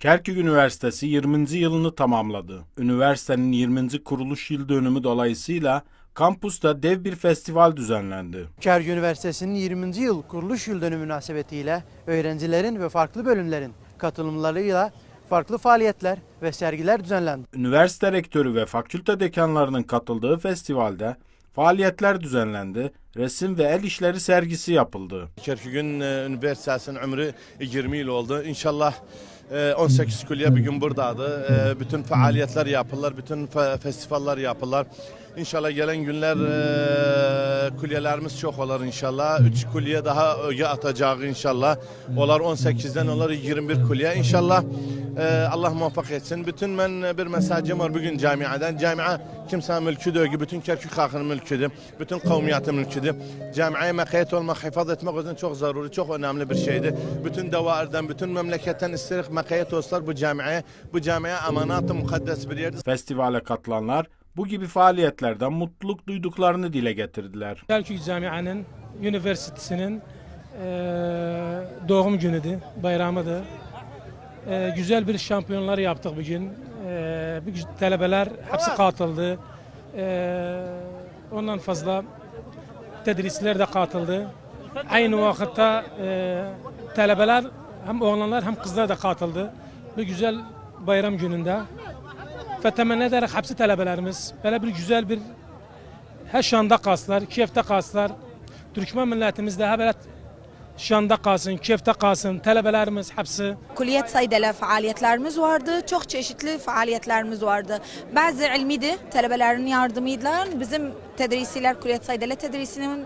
Kerkük Üniversitesi 20. yılını tamamladı. Üniversitenin 20. kuruluş yıl dönümü dolayısıyla kampüste dev bir festival düzenlendi. Kerkük Üniversitesi'nin 20. yıl kuruluş yıl dönümü münasebetiyle öğrencilerin ve farklı bölümlerin katılımlarıyla farklı faaliyetler ve sergiler düzenlendi. Üniversite rektörü ve fakülte dekanlarının katıldığı festivalde faaliyetler düzenlendi, resim ve el işleri sergisi yapıldı. Kerkük'ün e, üniversitesinin ömrü 20 yıl oldu. İnşallah e, 18 külliye bir gün buradadır. E, Bütün faaliyetler yapılır, bütün fe- festivaller yapılır. İnşallah gelen günler e, külliyelerimiz çok olur inşallah. 3 külliye daha öge atacak inşallah. Onlar 18'den onlar 21 külliye. İnşallah e, Allah muvaffak etsin. Bütün ben e, bir mesajım var bugün camiadan. Camia kimsenin mülküdür, bütün Kerkük halkının mülküdür, bütün kavmiyetin mülküdür. Camiaya mekayet olmak, hifaz etmek yüzden çok zaruri, çok önemli bir şeydir. Bütün devairden, bütün memleketten isterik mekayet olsalar bu camiaya, bu camiaya emanat-ı mukaddes bir yerdir. Festivale katılanlar bu gibi faaliyetlerden mutluluk duyduklarını dile getirdiler. Kerkük Camii'nin, üniversitesinin eee, doğum günüdür, bayramıdır. Eee, güzel bir şampiyonlar yaptık bugün. Güz- tələbələr hepsi katıldı. Eee, ondan fazla tedrisler de katıldı. Aynı vakitte eee tələbələr hem oğlanlar hem kızlar da katıldı. Bu güzel bayram gününde. Ve temenni ederek hepsi tələbələrimiz böyle bir güzel bir her şanda kalsınlar, Kiev'de kalsınlar. Türkmen milletimiz de böyle şanda kalsın, Kiev'de kalsın, tələbələrimiz hepsi. Kulliyet Saydele faaliyetlerimiz vardı. Çok çeşitli faaliyetlerimiz vardı. Bazı ilmiydi, talebelerin yardımıyla bizim tedrisiler, Kulliyet Saydele tedrisinin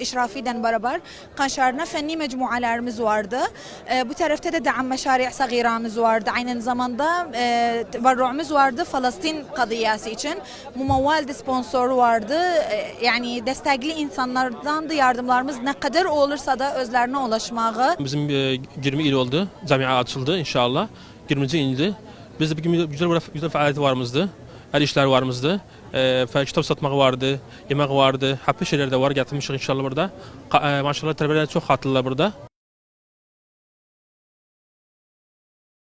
işrafiden beraber Kanşar'ına fenni mecmualarımız vardı. Ee, bu tarafta da da'am meşari' sagiramız vardı. Aynı zamanda e, teberruğumuz vardı Falastin kadıyası için. Mumavval de sponsor vardı. Ee, yani destekli insanlardan da yardımlarımız ne kadar olursa da özlerine ulaşmağı Bizim e, 20 il oldu. Camia açıldı inşallah. 20. ildi. Bizde bir gün güzel güzel faaliyet varımızdı. Her işler varımızdı. E, kitap satmak vardı, yemek vardı. Hep şeyler de var getirmişik inşallah burada. E, maşallah talebeler çok katıldılar burada.